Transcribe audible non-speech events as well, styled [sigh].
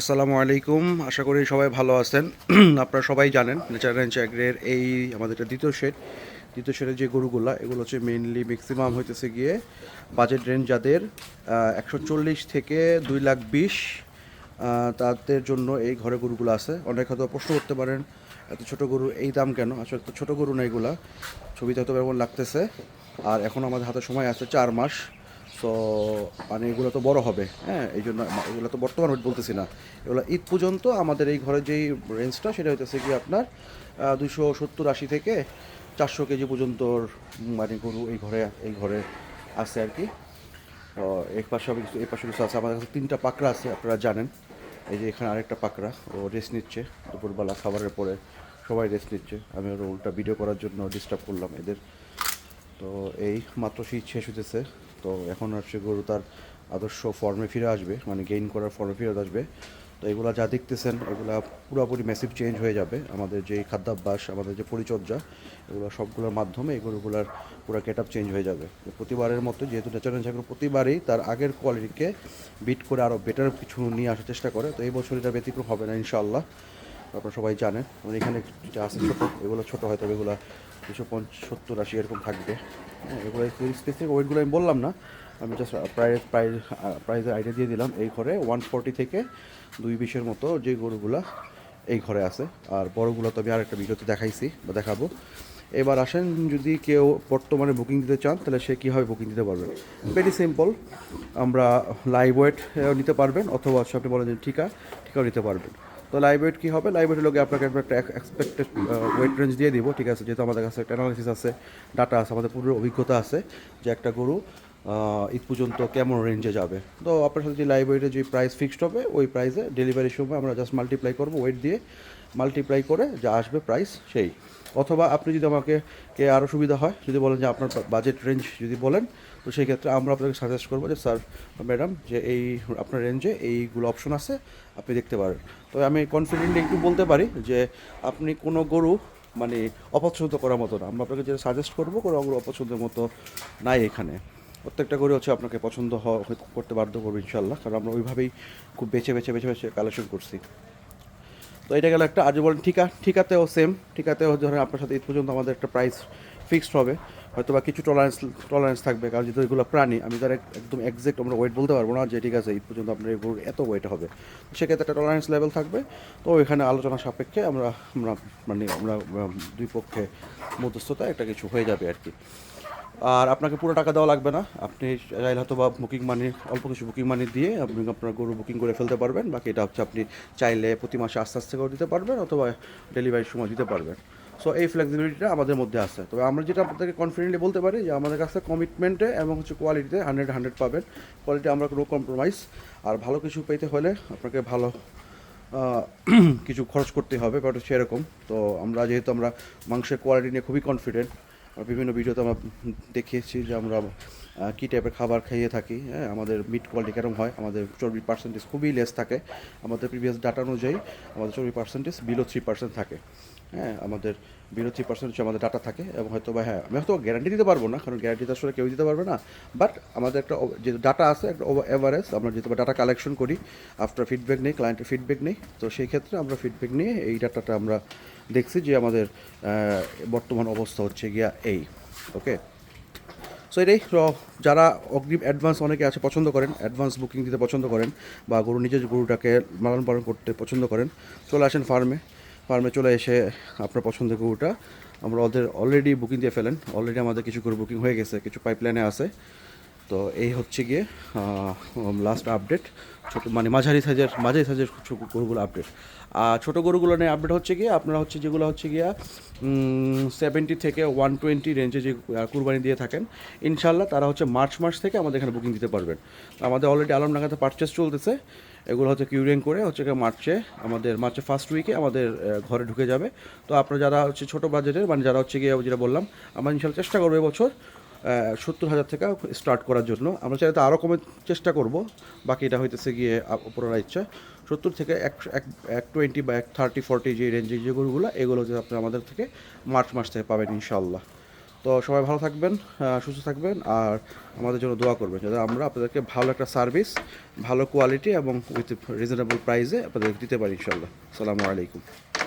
আসসালামু আলাইকুম। আশা করি সবাই ভালো আছেন। [clears throat] আপনারা সবাই জানেন নেচার রেঞ্জ অ্যাগ্রের এই আমাদের দ্বিতীয় শেড দ্বিতীয় শেডের যে গরুগুলা, এগুলো হচ্ছে মেইনলি ম্যাক্সিমাম হইতেছে গিয়ে বাজেট রেঞ্জ যাদের একশো চল্লিশ থেকে দুই লাখ বিশ তাদের জন্য এই ঘরে গরুগুলো আছে। অনেক হয়তো প্রশ্ন করতে পারেন, এত ছোট গরু এই দাম কেন? আসলে তো ছোটো গরু না এগুলা। ছবিতে হয়তো এমন লাগতেছে। আর এখন আমাদের হাতে সময় আছে চার মাস। সো মানে এগুলো তো বড় হবে হ্যাঁ? এই জন্য এগুলো তো বর্তমান রেট বলতেছি না। এগুলো ঈদ পর্যন্ত আমাদের এই ঘরের যেই রেঞ্জটা সেটা হইতেছে কি আপনার দুশো সত্তর আশি থেকে চারশো কেজি পর্যন্ত মানে গরু এই ঘরে এই ঘরে আছে আর কি। এই পাশে কিছু এই পাশে কিছু আছে। আমাদের কাছে তিনটা পাকড়া আছে, আপনারা জানেন। এই যে এখানে আরেকটা পাকড়া, ও রেস্ট নিচ্ছে দুপুরবেলা খাবারের পরে। সবাই রেস্ট নিচ্ছে। আমি ওর উল্টা ভিডিও করার জন্য ডিস্টার্ব করলাম এদের। তো এই মাত্র শীত শেষ হতেছে তো এখন হচ্ছে গরু তার আদর্শ ফর্মে ফিরে আসবে মানে গেইন করার ফর্মে ফিরে আসবে। তো এগুলা যা দেখতেছেন, এগুলা পুরোপুরি ম্যাসিভ চেঞ্জ হয়ে যাবে। আমাদের যে খাদ্যাভ্যাস, আমাদের যে পরিচর্যা, এগুলো সবগুলোর মাধ্যমে এই গরুগুলার পুরো গেট আপ চেঞ্জ হয়ে যাবে। প্রতিবারের মতো যেহেতু ন্যাচারাল ছাগল প্রতিবারই তার আগের কোয়ালিটিকে বিট করে আরও বেটার কিছু নিয়ে আসার চেষ্টা করে, তো এই বছর এটা ব্যতিক্রম হবে না, ইনশাআল্লাহ। আপনারা সবাই জানেন মানে এখানে যেটা আছে ছোটো, এগুলো ছোটো হয়তো এগুলো দুশো সত্তর, আশি এরকম থাকবে। হ্যাঁ এগুলো স্পেসিফিক ওয়েটগুলো আমি বললাম না। আমি জাস্ট প্রাইস প্রাইস প্রাইসের আইডিয়া দিয়ে দিলাম। এই ঘরে ওয়ান ফোরটি থেকে দুই বিশের মতো যে গরুগুলা এই ঘরে আছে। আর বড়গুলো তো আমি আরেকটা ভিডিওতে দেখাইছি বা দেখাবো। এবার আসেন, যদি কেউ বর্তমানে বুকিং দিতে চান, তাহলে সে কীভাবে বুকিং দিতে পারবেন ভেরি সিম্পল আমরা লাইভ ওয়েট নিতে পারবেন, অথবা আপনি বলেন যে ঠিকা, ঠিকাও নিতে পারবেন। তো লাইভ ওয়েট কী হবে? লাইভ ওয়েটের লোকে আপনাকে একটা এক্সপেক্টেড ওয়েট রেঞ্জ দিয়ে দিব, ঠিক আছে? যেহেতু আমাদের কাছে একটা অ্যানালিসিস আছে ডাটা আছে, আমাদের পুরো অভিজ্ঞতা আছে যে একটা গরু ঈদ পর্যন্ত কেমন রেঞ্জে যাবে। তো আপনার সাথে যে লাইভ ওয়েটের যে প্রাইস ফিক্সড হবে, ওই প্রাইসে ডেলিভারির সময় আমরা জাস্ট মাল্টিপ্লাই করব ওয়েট দিয়ে। মাল্টিপ্লাই করে যা আসবে প্রাইস সেই। অথবা আপনি যদি আমাকে, কে আরও সুবিধা হয়, যদি বলেন যে আপনার বাজেট রেঞ্জ যদি বলেন, তো সেই ক্ষেত্রে আমরা আপনাকে সাজেস্ট করব যে স্যার ম্যাডাম যে এই আপনার রেঞ্জে এইগুলো অপশন আছে, আপনি দেখতে পারেন। তো আমি কনফিডেন্টলি একটু বলতে পারি যে, আপনি কোনো গরু মানে অপছন্দ করার মতো না। আমরা আপনাকে যেটা সাজেস্ট করব, কোনো গরু অপছন্দের মতো নাই এখানে। প্রত্যেকটা গরু হচ্ছে আপনাকে পছন্দ করতে বাধ্য করব ইনশাল্লাহ কারণ আমরা ওইভাবেই খুব বেছে বেছে বেছে বেছে কালেকশন করছি। তো এটা গেল একটা আর যদি বলেন ঠিকা, ঠিকাতেও সেম ঠিকাতেও ধরেন আপনার সাথে ঈদ পর্যন্ত আমাদের একটা প্রাইস ফিক্সড হবে। হয়তো বা কিছু টলারেন্স টলারেন্স থাকবে, কারণ যেহেতু এগুলো প্রাণী, আমি তার একদম এক্সাক্ট আমরা ওয়েট বলতে পারব না যে ঠিক আছে ঈদ পর্যন্ত আপনার এই গরুর এত ওয়েট হবে। সেক্ষেত্রে একটা টলারেন্স লেভেল থাকবে। তো এখানে আলোচনা সাপেক্ষে আমরা আমরা মানে আমরা দুই পক্ষে মধ্যস্থতা একটা কিছু হয়ে যাবে আর কি। আর আপনাকে পুরো টাকা দেওয়া লাগবে না। আপনি চাইলে হয়তো বা বুকিং মানি অল্প কিছু বুকিং মানি দিয়ে আপনি আপনার গরু বুকিং করে ফেলতে পারবেন। বাকি এটা হচ্ছে আপনি চাইলে প্রতি মাসে আস্তে আস্তে করে দিতে পারবেন অথবা ডেলিভারির সময় দিতে পারবেন। সো এই ফ্লেক্সিবিলিটিটা আমাদের মধ্যে আছে। তবে আমরা যেটা আপনাদেরকে কনফিডেন্টলি বলতে পারি যে আমাদের কাছে কমিটমেন্টে এবং হচ্ছে কোয়ালিটিতে হান্ড্রেড হান্ড্রেড পাবেন। কোয়ালিটি আমরা কোনো কম্প্রোমাইজ আর ভালো কিছু পেতে হলে আপনাকে ভালো কিছু খরচ করতে হবে বাট সেরকম। তো আমরা যেহেতু আমরা মাংসের কোয়ালিটি নিয়ে খুবই কনফিডেন্ট বিভিন্ন ভিডিওতে আমরা দেখিয়েছি যে আমরা কী টাইপের খাবার খাইয়ে থাকি হ্যাঁ? আমাদের মিট কোয়ালিটি কেরম হয়, আমাদের চর্বি পার্সেন্টেজ খুবই লেস থাকে। আমাদের প্রিভিয়াস ডাটা অনুযায়ী আমাদের চর্বি পার্সেন্টেজ বিলো থ্রি পার্সেন্ট থাকে হ্যাঁ? আমাদের বিলো থ্রি পার্সেন্ট হচ্ছে আমাদের ডাটা থাকে এবং হয়তো বা হ্যাঁ আমি হয়তো গ্যারান্টি দিতে পারব না, কারণ গ্যারান্টি আসলে কেউ দিতে পারবে না। বাট আমাদের একটা যে ডাটা আছে, একটা এভারেজ আমরা যেহেতু ডাটা কালেকশন করি আফটার ফিডব্যাক নেই ক্লায়েন্টের ফিডব্যাক নেই, তো সেই ক্ষেত্রে আমরা ফিডব্যাক নিয়ে এই ডাটাটা আমরা দেখছি যে আমাদের বর্তমান অবস্থা হচ্ছে গিয়া এই, ওকে? সো এটাই যারা অগ্রিম অ্যাডভান্স অনেকে আছে, পছন্দ করেন অ্যাডভান্স বুকিং দিতে পছন্দ করেন, বা গরু, নিজের গরুটাকে লালন পালন করতে পছন্দ করেন, চলে আসেন ফার্মে ফার্মে চলে এসে আপনার পছন্দের গরুটা, আমরা ওদের অলরেডি বুকিং দিয়ে ফেলেন। অলরেডি আমাদের কিছু গরু বুকিং হয়ে গেছে, কিছু পাইপলাইনে আছে। তো এই হচ্ছে গিয়ে লাস্ট আপডেট ছোট মানে মাঝারি সাইজের মাঝারি সাইজের গরুগুলো আপডেট আর ছোটো গরুগুলো নিয়ে আপডেট হচ্ছে গিয়ে, আপনারা হচ্ছে যেগুলো হচ্ছে গিয়া সেভেন্টি থেকে ওয়ান টোয়েন্টি রেঞ্জে যে কুরবানি দিয়ে থাকেন ইনশাল্লাহ তারা হচ্ছে মার্চ মাস থেকে আমাদের এখানে বুকিং দিতে পারবেন। আমাদের অলরেডি আলম আলমডাঙ্গাতে পারচেস চলতেছে, এগুলো হচ্ছে কিউরিং করে হচ্ছে গিয়ে মার্চে, আমাদের মার্চে ফার্স্ট উইকে আমাদের ঘরে ঢুকে যাবে। তো আপনারা যারা হচ্ছে ছোটো বাজেটের মানে যারা হচ্ছে গিয়ে যেটা বললাম, আমরা ইনশাল্লাহ চেষ্টা করব এবছর সত্তর হাজার থেকে স্টার্ট করার জন্য। আমরা চাইলে তো আরও কমে চেষ্টা করব। বাকি এটা হইতেছে গিয়ে উপরের ইচ্ছা। সত্তর থেকে এক এক টোয়েন্টি বা এক থার্টি ফর্টি যে রেঞ্জের যে গরুগুলো, এগুলো যে আপনি আমাদের থেকে মার্চ মাস থেকে পাবেন ইনশাল্লাহ তো সবাই ভালো থাকবেন সুস্থ থাকবেন আর আমাদের জন্য দোয়া করবেন যাতে আমরা আপনাদেরকে ভালো একটা সার্ভিস ভালো কোয়ালিটি এবং উইথ রিজনেবল প্রাইসে আপনাদের দিতে পারি ইনশাল্লাহ সালামু আলাইকুম।